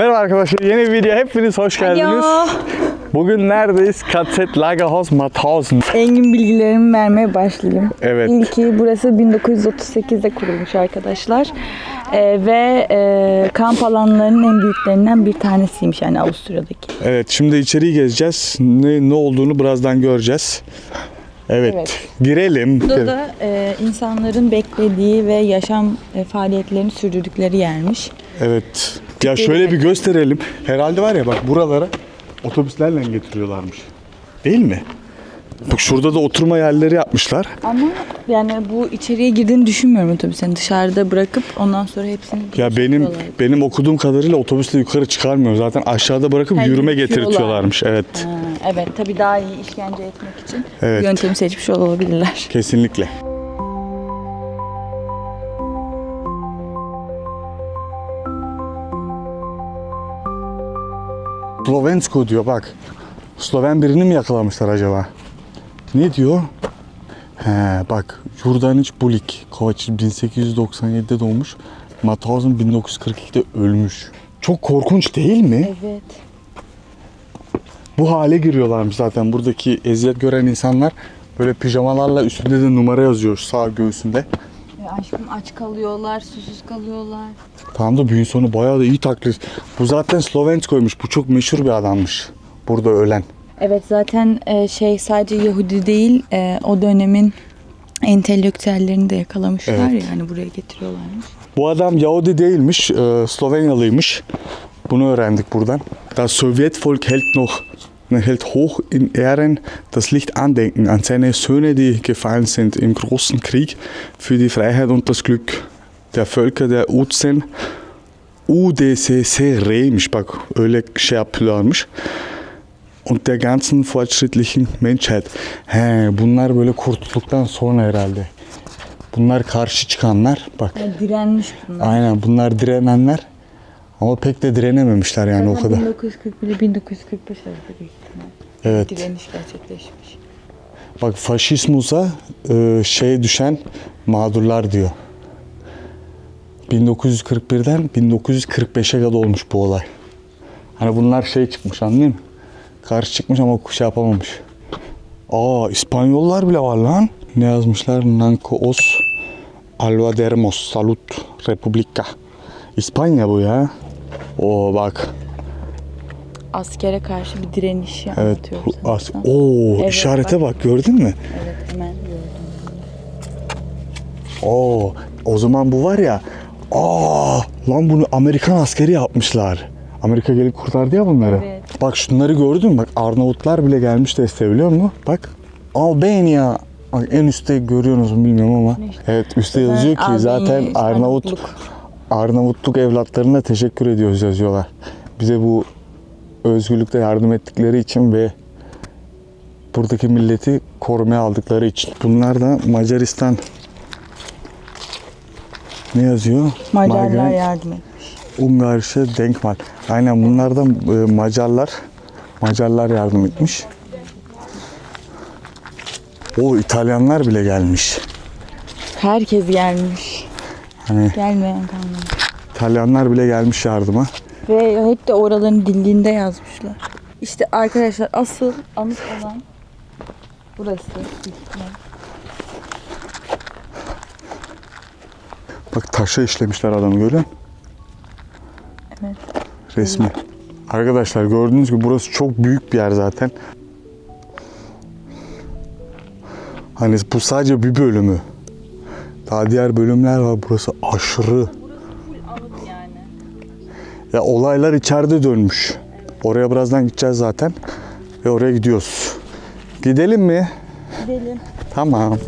Merhaba arkadaşlar yeni bir video hepiniz hoş geldiniz. Alo. Bugün neredeyiz? KZ Lagerhaus Mauthausen. Engin bilgilerimi vermeye başlayayım. Evet. İlki burası 1938'de kurulmuş arkadaşlar. Ee, ve e, kamp alanlarının en büyüklerinden bir tanesiymiş yani Avusturya'daki. Evet şimdi içeriği gezeceğiz. Ne, ne olduğunu birazdan göreceğiz. Evet, Evet. girelim. Burada da e, insanların beklediği ve yaşam e, faaliyetlerini sürdürdükleri yermiş. Evet. Ya şöyle bir gösterelim. Herhalde var ya bak buralara otobüslerle getiriyorlarmış. Değil mi? Bak şurada da oturma yerleri yapmışlar. Ama yani bu içeriye girdiğini düşünmüyorum otobüsün. Dışarıda bırakıp ondan sonra hepsini Ya benim benim okuduğum kadarıyla otobüsle yukarı çıkarmıyor. Zaten aşağıda bırakıp Ha, yürüme yürütüyorlar. getirtiyorlarmış. Evet. Ha, evet tabii daha iyi işkence etmek için Evet. bu yöntemi seçmiş olabilirler. Kesinlikle. Slovensko diyor bak. Sloven birini mi yakalamışlar acaba? Ne diyor? He bak Jurdanic Bulik. Kovac 1897'de doğmuş. Mauthausen 1942'de ölmüş. Çok korkunç değil mi? Evet. Bu hale giriyorlarmış zaten buradaki eziyet gören insanlar böyle pijamalarla üstünde de numara yazıyor sağ göğsünde. Ve aşkım aç kalıyorlar, susuz kalıyorlar. Tamam da büyün sonu bayağı da iyi taklit. Bu zaten Slovensko'ymuş. Bu çok meşhur bir adammış. Burada ölen. Evet zaten e, şey sadece Yahudi değil e, o dönemin entelektüellerini de yakalamışlar Evet. yani buraya getiriyorlarmış. Bu adam Yahudi değilmiş, e, Slovenyalıymış. Bunu öğrendik buradan. Das Sowjetvolk hält noch hält hoch in Ehren das Licht Andenken an seine Söhne, die gefallen sind im großen Krieg für die Freiheit und das Glück der Völker der Uzen UdSSR'ymiş bak öyle şey yapıyorlarmış. Und der ganzen fortschrittlichen Menschheit. He, bunlar böyle kurtulduktan sonra herhalde. Bunlar karşı çıkanlar. Bak Yani direnmiş bunlar. Aynen bunlar direnenler ama pek de direnememişler yani o kadar. 1941 ile 1945 arası büyük. Evet. Direniş gerçekleşmiş. Bak faşismusa e, şey düşen mağdurlar diyor. 1941'den 1945'e kadar olmuş bu olay. Hani bunlar şey çıkmış anladın mı? Karşı çıkmış ama şey yapamamış. Aa İspanyollar bile var lan. Ne yazmışlar? Nancos Alvadermos Salut Republika. İspanya bu ya. Oo bak. Askere karşı bir direniş Evet. as- Oo Evet, işarete bak. bak gördün mü? Evet hemen gördüm. Oo, o zaman bu var ya. Aa, lan bunu Amerikan askeri yapmışlar. Amerika gelip kurtardı ya bunları. Evet. Bak şunları gördün mü? Bak Arnavutlar bile gelmiş desteğe biliyor musun? Bak Albania. Bak en üstte görüyorsunuz mu bilmiyorum ama. Evet üstte yazıyor ki Albanya, zaten Arnavut Arnavutluk. Evlatlarına teşekkür ediyoruz yazıyorlar. Bize bu özgürlükte yardım ettikleri için ve buradaki milleti korumaya aldıkları için. Bunlar da Macaristan ne yazıyor? Macarlar Migrant yardım etmiş. Ungarische Denkmal. Aynen bunlardan e, Macarlar Macarlar yardım etmiş. O İtalyanlar bile gelmiş. Herkes gelmiş. Hani Gelmeyen kalmamış. İtalyanlar bile gelmiş yardıma. Ve hep de oraların dilinde yazmışlar. İşte arkadaşlar asıl anıt olan burası. Bak taşa işlemişler adamı görüyor musun? Resmi. Arkadaşlar gördüğünüz gibi burası çok büyük bir yer zaten. Hani bu sadece bir bölümü. Daha diğer bölümler var. Burası aşırı. Ya olaylar içeride dönmüş. Oraya birazdan gideceğiz zaten. Ve oraya gidiyoruz. Gidelim mi? Gidelim. Tamam.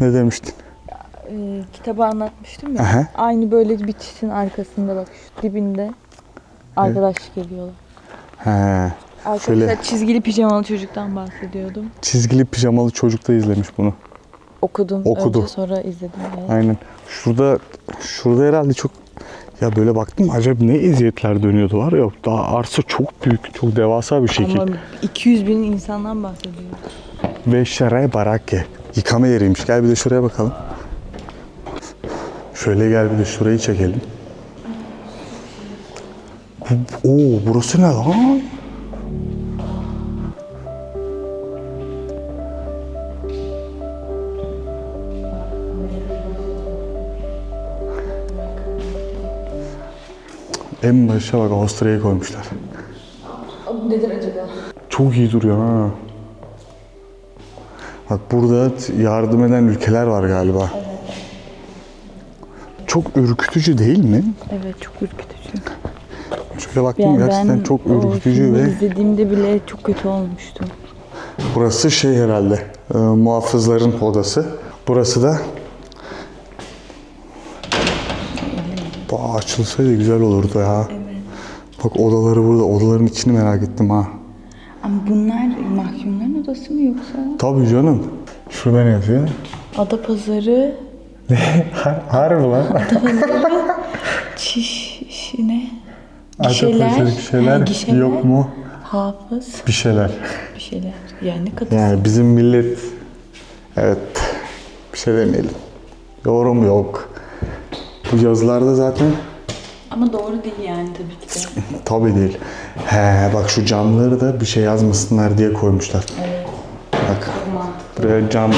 Ne demiştin? E, kitabı anlatmıştım ya. Aha. Aynı böyle bir çitin arkasında bak şu dibinde arkadaşlık ediyorlar. He. Arkadaşlar Şöyle çizgili pijamalı çocuktan bahsediyordum. çizgili pijamalı çocuk da izlemiş bunu. Okudum. Okudu. Önce sonra izledim. Evet. Aynen. Şurada şurada herhalde çok ya böyle baktım acaba ne eziyetler dönüyordu var ya daha arsa çok büyük çok devasa bir şekil. Ama 200 bin insandan bahsediyoruz. Ve şeray barake. Yıkama yeriymiş. Gel bir de şuraya bakalım. Şöyle gel bir de şurayı çekelim. Oo burası ne lan? En başa bak Avusturya'yı koymuşlar. Nedir acaba? Çok iyi duruyor ha. Bak burada yardım eden ülkeler var galiba. Çok ürkütücü değil mi? Evet çok ürkütücü. Şöyle baktım Yani gerçekten ben çok ürkütücü ve izlediğimde bile çok kötü olmuştum. burası şey herhalde e, muhafızların odası. Burası da Aa, açılsaydı güzel olurdu ya. Bak odaları burada. Odaların içini merak ettim ha. Ama bunlar mahkumların odası mı yoksa? Tabii canım. Şurada ne yazıyor? Adapazarı Har harbi lan. çiş işine Adapazarı gişeler, ha, gişeler, yok mu? hafız Bir şeyler. bir şeyler. Yani ne kadar Yani bizim millet evet bir şey demeyelim. Yorum yok. Bu yazılarda zaten Ama doğru değil yani tabii ki de. tabii değil. He bak şu camları da bir şey yazmasınlar diye koymuşlar. Bak buraya cam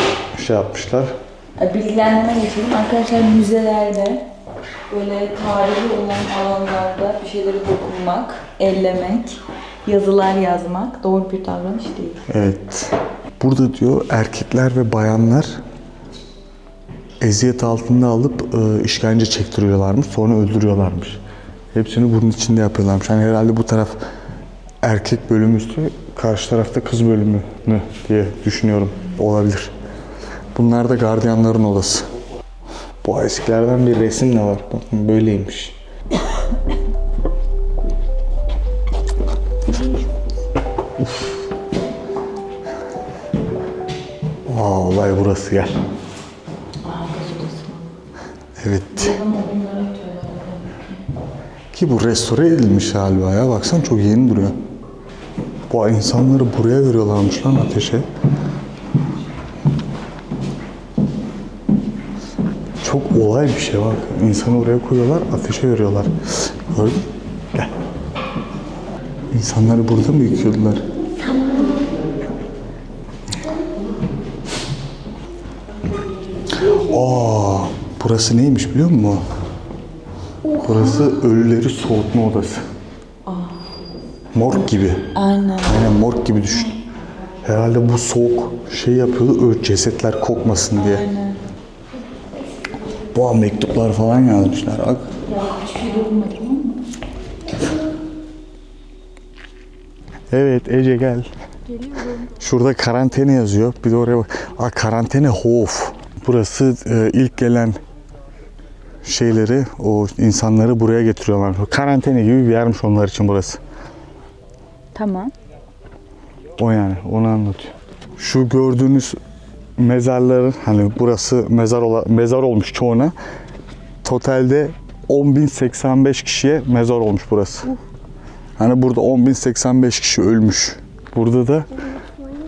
şey yapmışlar. Bilgilendirme geçelim. Arkadaşlar müzelerde böyle tarihi olan alanlarda bir şeyleri dokunmak, ellemek, yazılar yazmak doğru bir davranış değil. Evet. Burada diyor erkekler ve bayanlar eziyet altında alıp e, işkence çektiriyorlarmış. Sonra öldürüyorlarmış. Hepsini bunun içinde yapıyorlarmış. Hani herhalde bu taraf erkek bölümü üstü, karşı tarafta kız bölümü diye düşünüyorum. Olabilir. Bunlar da gardiyanların odası. Bu eskilerden bir resim de var. Bakın böyleymiş. Aa, olay burası gel. Evet. Ki bu restore edilmiş galiba ya. Baksana çok yeni duruyor. Bu insanları buraya veriyorlarmış lan ateşe. Çok olay bir şey bak. İnsanı oraya koyuyorlar, ateşe veriyorlar. Gördün? Gel. İnsanları burada mı yıkıyordular? Aa, burası neymiş biliyor musun? Burası ölüleri soğutma odası. Morg gibi. Aynen. Aynen morg gibi düşün. Herhalde bu soğuk şey yapıyordu cesetler kokmasın diye. Aynen. Bu mektuplar falan yazmışlar. Bak. Hiçbir şey dokunmadım ama. Evet Ece gel. Şurada karantene yazıyor. Bir de oraya bak. Aa karantene Hof. Burası e, ilk gelen şeyleri, o insanları buraya getiriyorlar. Karantene gibi bir yermiş onlar için burası. Tamam. O yani onu anlatıyor. Şu gördüğünüz mezarların hani burası mezar ola, mezar olmuş çoğuna. Totalde 10.085 kişiye mezar olmuş burası. Hani burada 10.085 kişi ölmüş. Burada da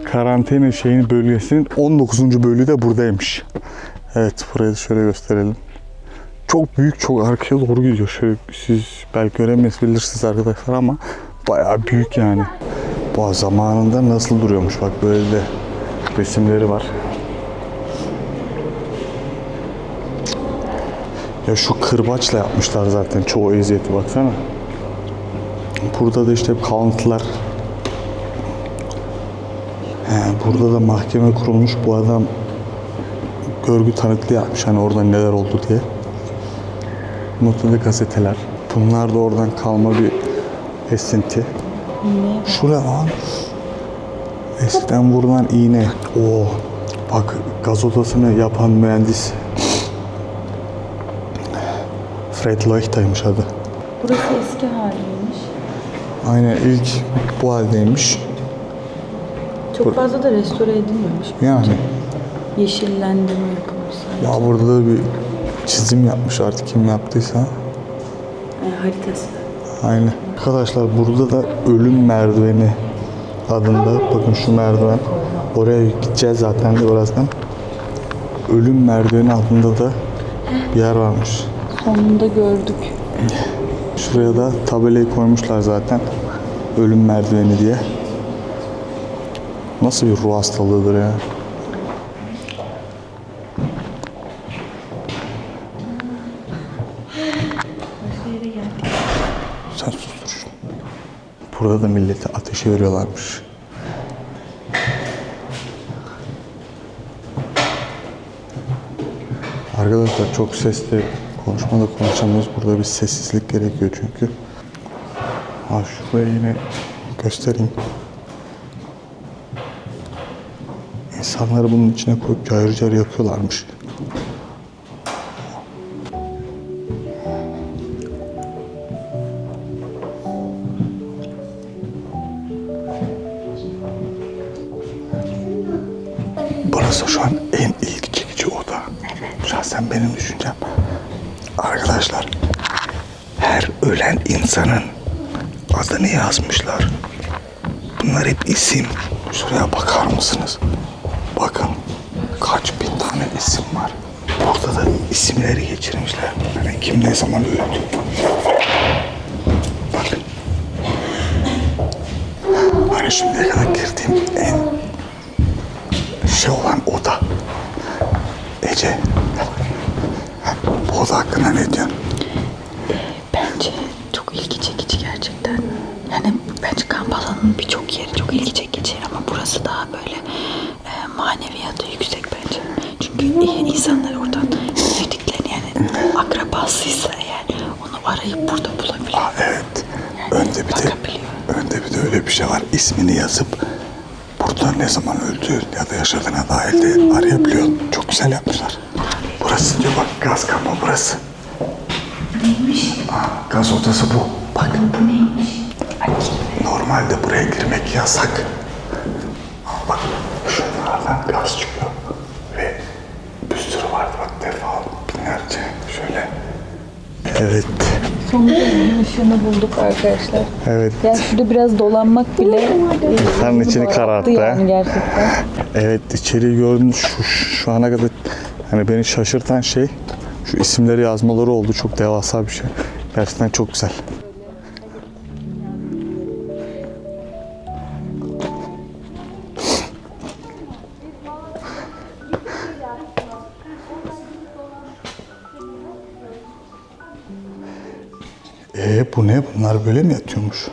karantina şeyin bölgesinin 19. bölüğü de buradaymış. Evet burayı da şöyle gösterelim. Çok büyük, çok arkaya doğru gidiyor. Şöyle siz belki göremeyebilirsiniz arkadaşlar ama bayağı büyük yani. Bu zamanında nasıl duruyormuş bak böyle de resimleri var. Ya şu kırbaçla yapmışlar zaten çoğu eziyeti baksana. Burada da işte kalıntılar. Burada da mahkeme kurulmuş. Bu adam görgü tanıklığı yapmış hani orada neler oldu diye. Da gazeteler. Bunlar da oradan kalma bir esinti. Ne? Şu ne lan? Eskiden vurulan iğne. Oo. Bak gaz odasını yapan mühendis. Fred Leuchta'ymış adı. Burası eski haliymiş. Aynen ilk bu haldeymiş. Çok fazla da restore edilmemiş. Yani Yeşillendirme yapılmış sadece. ya burada bir çizim yapmış artık kim yaptıysa. Yani haritası. Aynen. Arkadaşlar burada da ölüm merdiveni adında bakın şu merdiven. Oraya gideceğiz zaten de birazdan. Ölüm merdiveni adında da bir yer varmış. Sonunda gördük. Şuraya da tabelayı koymuşlar zaten. Ölüm merdiveni diye. Nasıl bir ruh hastalığıdır ya? Burada da millete ateşe veriyorlarmış. Arkadaşlar çok sesli konuşmada konuşamıyoruz. Burada bir sessizlik gerekiyor çünkü. Ha şuraya yine göstereyim. İnsanları bunun içine koyup cayır cayır yakıyorlarmış. İsim. Şuraya bakar mısınız? Bakın kaç bin tane isim var. Burada da isimleri geçirmişler. Yani kim ne zaman öldü. Bakın. Hani şimdiye kadar girdiğim en şey olan oda. Ece. Bu oda hakkında ne diyorsun? Bence çok ilgi çekici. Yani bence kamp alanının birçok yeri çok ilgi çekici ama burası daha böyle e, maneviyatı yüksek bence. Çünkü insanlar oradan sevdiklerini yani akrabasıysa eğer onu arayıp burada bulabiliyor. Aa, evet. Önde bir de önde bir de öyle bir şey var. İsmini yazıp burada ne zaman öldü ya da yaşadığına dair de arayabiliyor. Çok güzel yapmışlar. Burası diyor bak gaz kampı burası. Neymiş? Aa, gaz odası bu. Bak Bu neymiş? Bakayım. Normalde buraya girmek yasak. Ama bak şunlardan gaz çıkıyor. Ve bir sürü vardı bak defa binlerce şöyle. Evet. Sonunda evin ışığını bulduk arkadaşlar. Evet. Yani şurada biraz dolanmak bile İnsanın içini kararttı. yani gerçekten. Evet içeriği gördüğünüz şu, şu ana kadar hani beni şaşırtan şey şu isimleri yazmaları oldu. Çok devasa bir şey. Gerçekten çok güzel. Bu ne? Bunlar böyle mi yatıyormuş?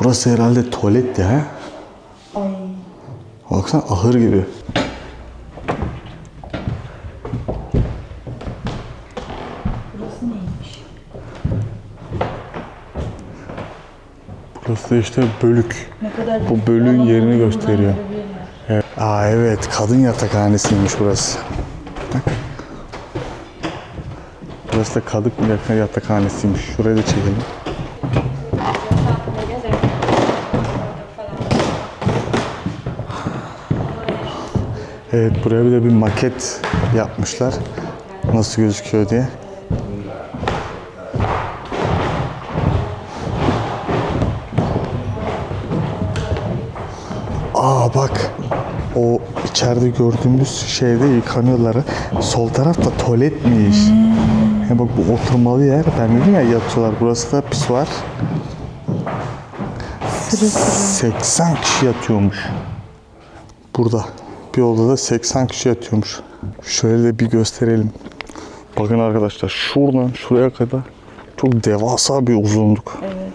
Burası herhalde tuvalet ya. Ay. Baksana ahır gibi. Burası neymiş? Burası da işte bölük. Ne kadar Bu bölüğün yerini gösteriyor. Aa evet kadın yatakhanesiymiş burası. Burası da kadın yatak- yatakhanesiymiş. Şurayı da çekelim. Evet buraya bir de bir maket yapmışlar. Nasıl gözüküyor diye. Aa bak. O içeride gördüğümüz şeyde yıkanıyorlar. Sol tarafta tuvaletmiş. He bak bu oturmalı yer. Ben dedim ya yatıyorlar. Burası da pisuar. 80 kişi yatıyormuş. Burada. Bir odada 80 kişi yatıyormuş. Şöyle de bir gösterelim. Bakın arkadaşlar şuradan şuraya kadar çok devasa bir uzunluk. Evet.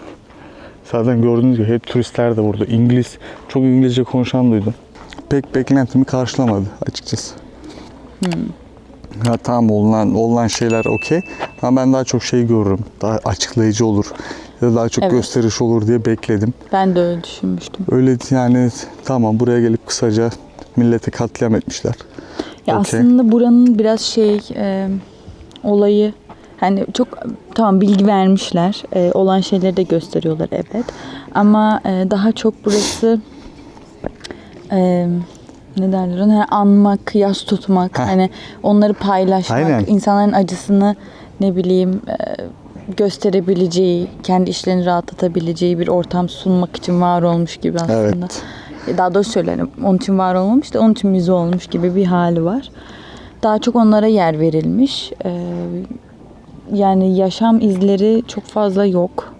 Zaten gördüğünüz gibi hep turistler de burada. İngiliz, çok İngilizce konuşan duydum. Pek beklentimi karşılamadı açıkçası. Ya tamam olunan, olunan şeyler okey. Ama ben daha çok şey görürüm. Daha açıklayıcı olur. Ya da daha çok Evet. gösteriş olur diye bekledim. Ben de öyle düşünmüştüm. Öyle yani tamam buraya gelip kısaca milleti katliam etmişler. Ya Okey. aslında buranın biraz şey e, olayı hani çok tamam bilgi vermişler. E, olan şeyleri de gösteriyorlar evet. Ama e, daha çok burası e, ne derler ona anmak, yas tutmak, Heh. hani onları paylaşmak, Aynen. insanların acısını ne bileyim e, gösterebileceği, kendi işlerini rahatlatabileceği bir ortam sunmak için var olmuş gibi aslında. Evet. Daha doğrusu söylerim. Onun için var olmamış da onun için müze olmuş gibi bir hali var. Daha çok onlara yer verilmiş. Ee, yani yaşam izleri çok fazla yok.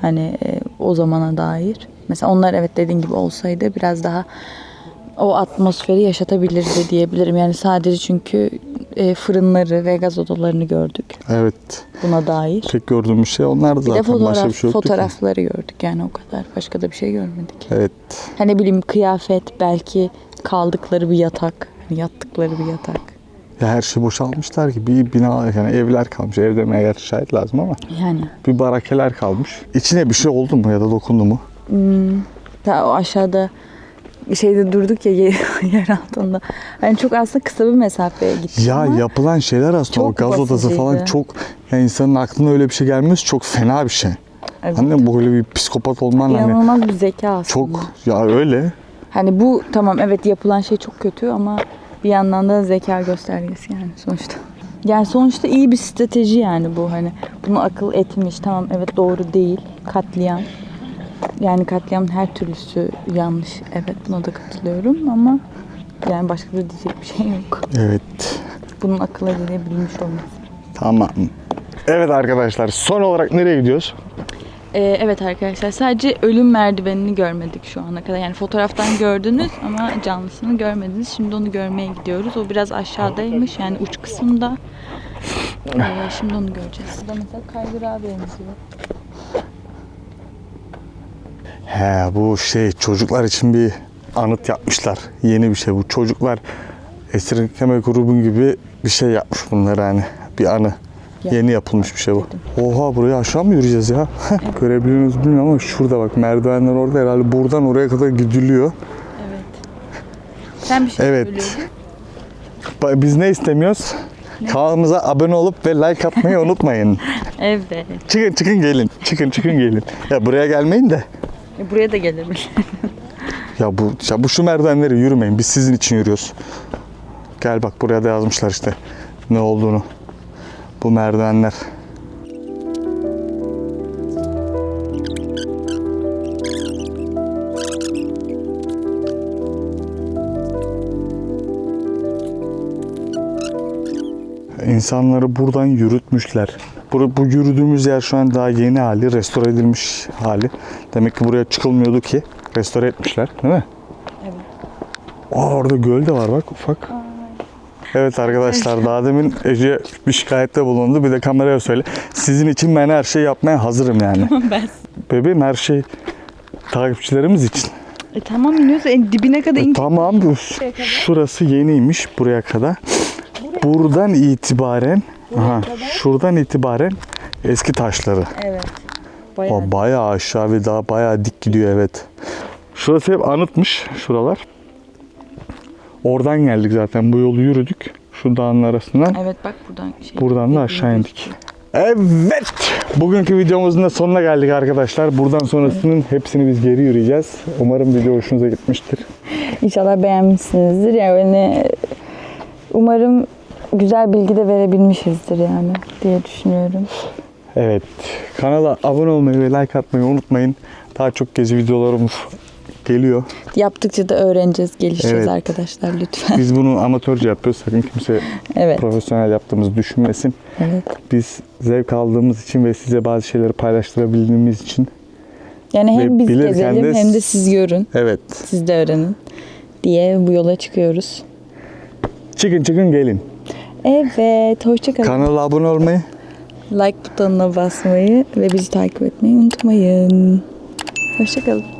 Hani e, o zamana dair. Mesela onlar evet dediğin gibi olsaydı biraz daha o atmosferi yaşatabilirdi diyebilirim. Yani sadece çünkü e, fırınları ve gaz odalarını gördük Evet. buna dair. Tek gördüğümüz şey onlar Bir de zaten. Başka fotoğraf, bir şey yoktu ki. fotoğrafları gördük yani o kadar. Başka da bir şey görmedik. Evet. Hani bileyim kıyafet belki kaldıkları bir yatak. Hani yattıkları bir yatak. Ya her şey boşalmışlar ki bir bina yani evler kalmış. Ev demeye gerçi şahit lazım ama Yani bir barakeler kalmış. İçine bir şey oldu mu ya da dokundu mu? Ta o aşağıda şeyde durduk ya yer, yer altında. Hani çok aslında kısa bir mesafeye gittik Ya ama yapılan şeyler aslında o çok gaz odası falan çok yani insanın aklına öyle bir şey gelmesi çok fena bir şey. Evet. Hani böyle bir psikopat olman hani inanılmaz bir zeka aslında. çok ya öyle. Hani bu tamam evet yapılan şey çok kötü ama bir yandan da zeka göstergesi yani sonuçta. Yani sonuçta iyi bir strateji yani bu hani bunu akıl etmiş tamam evet doğru değil katliam. Yani katliamın her türlüsü yanlış evet buna da katılıyorum ama yani başka da diyecek bir şey yok. Evet. Bunun akıl edilebilmiş olması. Tamam. Evet arkadaşlar son olarak nereye gidiyoruz? Ee, evet arkadaşlar sadece ölüm merdivenini görmedik şu ana kadar. Yani fotoğraftan gördünüz ama canlısını görmediniz. Şimdi onu görmeye gidiyoruz. O biraz aşağıdaymış yani uç kısımda. Ee, şimdi onu göreceğiz. Burada mesela kaygırağa benziyor. He bu şey çocuklar için bir anıt yapmışlar. Yeni bir şey bu. Çocuklar esirgeme grubun gibi bir şey yapmış bunlar yani. Bir anı. Ya. Yeni yapılmış bir şey bu. Oha buraya aşağı mı yürüyeceğiz ya? Görebiliyor musunuz bilmiyorum ama şurada bak merdivenler orada herhalde buradan oraya kadar gidiliyor. Evet. Sen bir şey Evet. söylüyordun. Biz ne istemiyoruz? Kanalımıza abone olup ve like atmayı unutmayın. Evet. Çıkın çıkın gelin. Çıkın çıkın gelin. Ya buraya gelmeyin de. E, Buraya da gelebilir. Ya bu ya bu şu merdivenleri yürümeyin. Biz sizin için yürüyoruz. Gel bak buraya da yazmışlar işte ne olduğunu. Bu merdivenler. İnsanları buradan yürütmüşler. Bu, bu yürüdüğümüz yer şu an daha yeni hali, restore edilmiş hali. Demek ki buraya çıkılmıyordu ki. Restore etmişler, değil mi? Evet. Aa orada göl de var bak ufak. Evet arkadaşlar daha demin Ece bir şikayette bulundu. Bir de kameraya söyle. Sizin için ben her şeyi yapmaya hazırım yani. ben. Bebeğim her şey takipçilerimiz için. E, tamam iniyoruz. En dibine kadar E, in. tamam bu şurası yeniymiş buraya kadar. Buradan itibaren aha, şuradan itibaren eski taşları. Evet. Bayağı. Aa, bayağı aşağı ve daha bayağı dik gidiyor evet. Şurası hep anıtmış şuralar. Oradan geldik zaten bu yolu yürüdük. Şu dağın arasından. Evet bak buradan şey. Buradan da aşağı indik. Evet. Bugünkü videomuzun da sonuna geldik arkadaşlar. Buradan sonrasının hepsini biz geri yürüyeceğiz. Umarım video hoşunuza gitmiştir. İnşallah beğenmişsinizdir. Yani umarım güzel bilgi de verebilmişizdir yani diye düşünüyorum. Evet. Kanala abone olmayı ve like atmayı unutmayın. Daha çok gezi videolarımız geliyor. Yaptıkça da öğreneceğiz, gelişeceğiz Evet. arkadaşlar lütfen. Biz bunu amatörce yapıyoruz. Sakın kimse Evet. profesyonel yaptığımızı düşünmesin. Evet. Biz zevk aldığımız için ve size bazı şeyleri paylaştırabildiğimiz için Yani hem biz gezelim de hem de siz görün, evet. siz de öğrenin diye bu yola çıkıyoruz. Çıkın çıkın gelin. Evet, hoşçakalın. Kanala abone olmayı like butonuna basmayı ve bizi takip etmeyi unutmayın. Hoşçakalın.